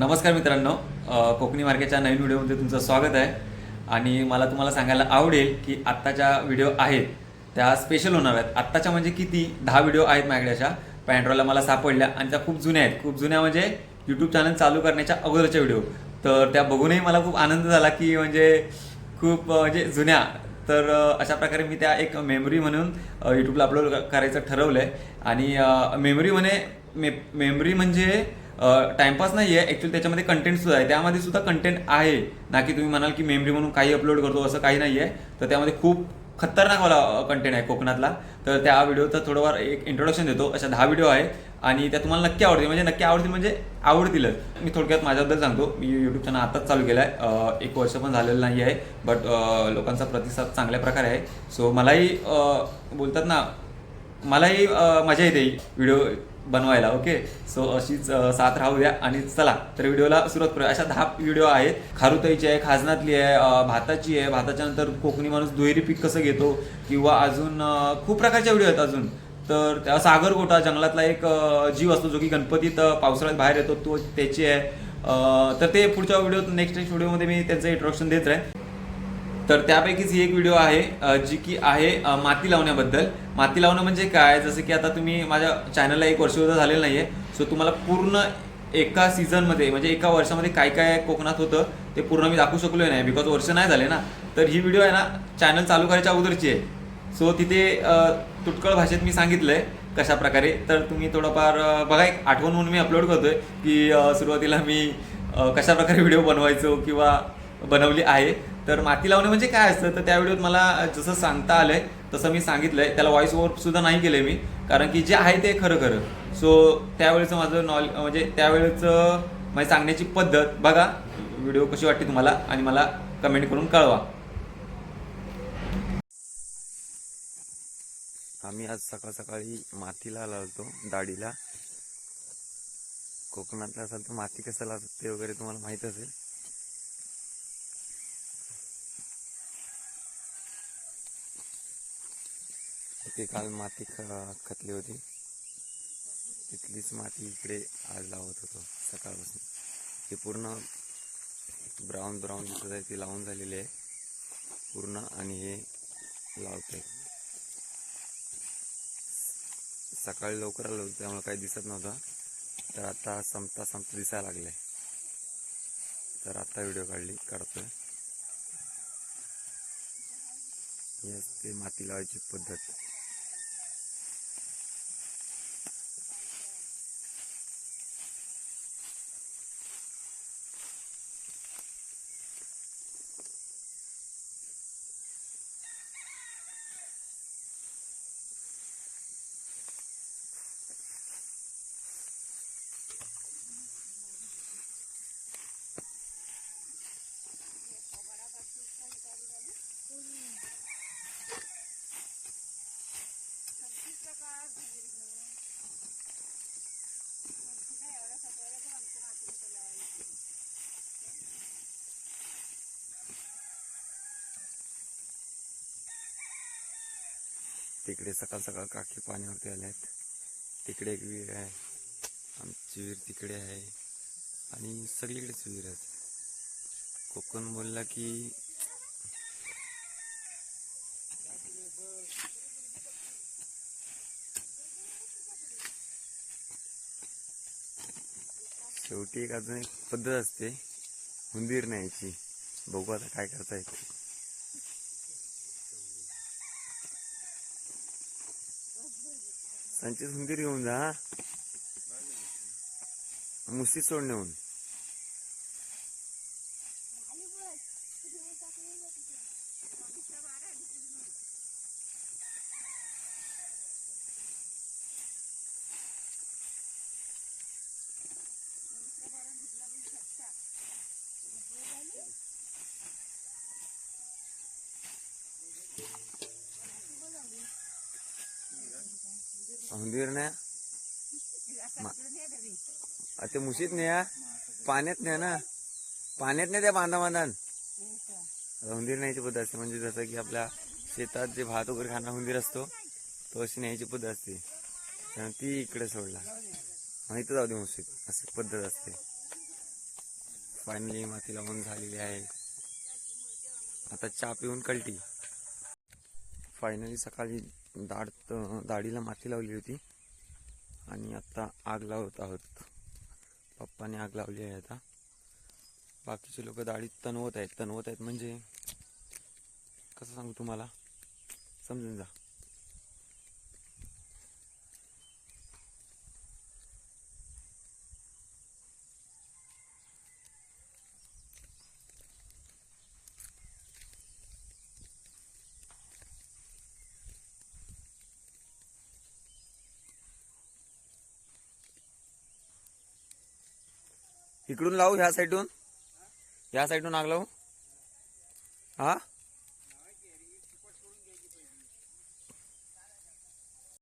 नमस्कार मित्रांनो. कोकणी मार्केटच्या नवीन व्हिडिओमध्ये तुमचं स्वागत आहे. आणि मला तुम्हाला सांगायला आवडेल की आत्ताच्या व्हिडिओ आहेत त्या स्पेशल होणार आहेत. आत्ताच्या म्हणजे किती? दहा व्हिडिओ आहेत माझ्याकडे अशा पॅन्ड्रॉला मला सापडल्या आणि त्या खूप जुन्या आहेत. खूप जुन्या म्हणजे यूट्यूब चॅनल चालू करण्याच्या अगोदरच्या व्हिडिओ. तर त्या बघूनही मला खूप आनंद झाला की म्हणजे खूप म्हणजे जुन्या. तर अशा प्रकारे मी त्या एक मेमरी म्हणून यूट्यूबला अपलोड करायचं ठरवलं आहे आणि मेमरी म्हणे मे मेमरी म्हणजे टाइमपास नाही आहे ॲक्च्युली त्याच्यामध्ये कंटेंट सुद्धा आहे. त्यामध्ये सुद्धा कंटेंट आहे. ना की तुम्ही म्हणाल की मेमरी म्हणून काही अपलोड करतो असं काही नाही आहे तर त्यामध्ये खूप खतरनाक वाला कंटेंट आहे कोकणातला. तर त्या व्हिडिओचा थोडंफार एक इंट्रोडक्शन देतो. अशा दहा व्हिडिओ आहे. आणि त्या तुम्हाला नक्की आवडतील. म्हणजे नक्की आवडतील म्हणजे आवडतीलच. मी थोडक्यात माझ्याबद्दल सांगतो. मी यूट्यूब चॅनल आताच चालू केला आहे एक वर्ष पण झालेलं नाही आहे. बट लोकांचा प्रतिसाद चांगल्या प्रकारे आहे. सो मलाही बोलतात ना मलाही मजा येते व्हिडिओ बनवायला ओके सो अशीच साथ राहू द्या आणि चला तर व्हिडिओला सुरुवात करूया. अशा दहा व्हिडिओ आहेत. खारुताईची आहे खाजनातली आहे भाताची आहे. भाताच्या नंतर कोकणी माणूस दुहेरी पीक कसं घेतो किंवा अजून खूप प्रकारच्या व्हिडिओ आहेत अजून. तर त्या सागरगोटा जंगलातला एक जीव असतो जो की गणपतीत पावसाळ्यात बाहेर येतो तो त्याची आहे. तर ते पुढच्या व्हिडिओ नेक्स्ट नेक्स्ट व्हिडिओमध्ये मी त्यांचं इंट्रोडक्शन देत राहील तर त्यापैकीच ही एक व्हिडिओ आहे जी की आहे माती लावण्याबद्दल. माती लावणं म्हणजे काय? जसं की आता तुम्ही माझ्या चॅनलला एक वर्ष सुद्धा झालेलं नाही आहे सो तुम्हाला पूर्ण एका सीझनमध्ये म्हणजे एका वर्षामध्ये काय काय कोकणात होतं ते पूर्ण मी दाखवू शकलो नाही. बिकॉज वर्ष नाही झाले ना. तर ही व्हिडिओ आहे ना चॅनल चालू करायच्या अगोदरची आहे. सो तिथे तुटकळ भाषेत मी सांगितलंय कशा प्रकारे तर तुम्ही थोडंफार बघा एक आठवण म्हणून मी अपलोड करतोय की सुरुवातीला मी कशा प्रकारे व्हिडिओ बनवायचो किंवा बनवली आहे. तर माती लावणे म्हणजे काय असतं? तर त्या व्हिडिओत मला जसं सांगता आलंय तसं मी सांगितलंय. त्याला व्हॉइस ओव्हर सुद्धा नाही केलंय मी. कारण की जे आहे ते खरं खरं. सो त्यावेळेचं माझं नॉलेज म्हणजे त्यावेळेचं माझी सांगण्याची पद्धत बघा. व्हिडिओ कशी वाटते तुम्हाला? आणि मला कमेंट करून कळवा. आम्ही आज सकाळ सकाळी मातीला लावतो दाढीला. कोकणातला असाल तर माती कसं लावतात ते वगैरे तुम्हाला माहीत असेल. तिथे काल माती ख- खतली होती. तिथलीच माती इकडे आज लावत होतो सकाळपासून. ती पूर्ण ब्राऊन ब्राऊन दिसत आहे. ती लावून झालेली आहे. पूर्ण आणि हे लावतंय. सकाळी लवकर आलो होतो त्यामुळे काही दिसत नव्हतं. तर आता संपता संपता दिसायला लागलंय. तर आता व्हिडिओ काढली काढतोय. ही ते माती लावायची पद्धत. तिकडे सकाळ सकाळ काकी पाण्यावरती आले आहेत तिकडे एक विहीर आहे. आमची विहीर तिकडे आहे. आणि सगळीकडेच विहीर आहेत. कोकण बोलला की शेवटी एक अजून एक पद्धत असते. हुंदीर न्यायची. बघू आता काय करता येते. त्यांचीच हुंदीर घेऊन जा. मुशी सोडणे आ, ते मुशीत न्या पाण्यात न्या ना? पाण्यात नाही त्या बांधा बांधान हुंदीर न्यायची पद्धत असते. म्हणजे जसं की आपल्या शेतात जे भात वगैरे खाणार हुंदीर असतो तो अशी न्यायची पद्धत असते. आणि ती इकडे सोडला. आणि इथं जाऊ दे मुशीत. अशी पद्धत असते. फायनली माती लावून झालेली आहे. आता चहा पिऊन कलटी फायनली सकाळी दाढ दाढीला माती लावली होती. आणि आत्ता आग लावत आहोत. पप्पाने आग लावली आहे आता. बाकीचे लोक दाढीत तणवत आहेत. तणवत आहेत म्हणजे कसं सांगू तुम्हाला? समजून जा. इकडून लावू ह्या साईडून? ह्या साईडून आग लावू? हा?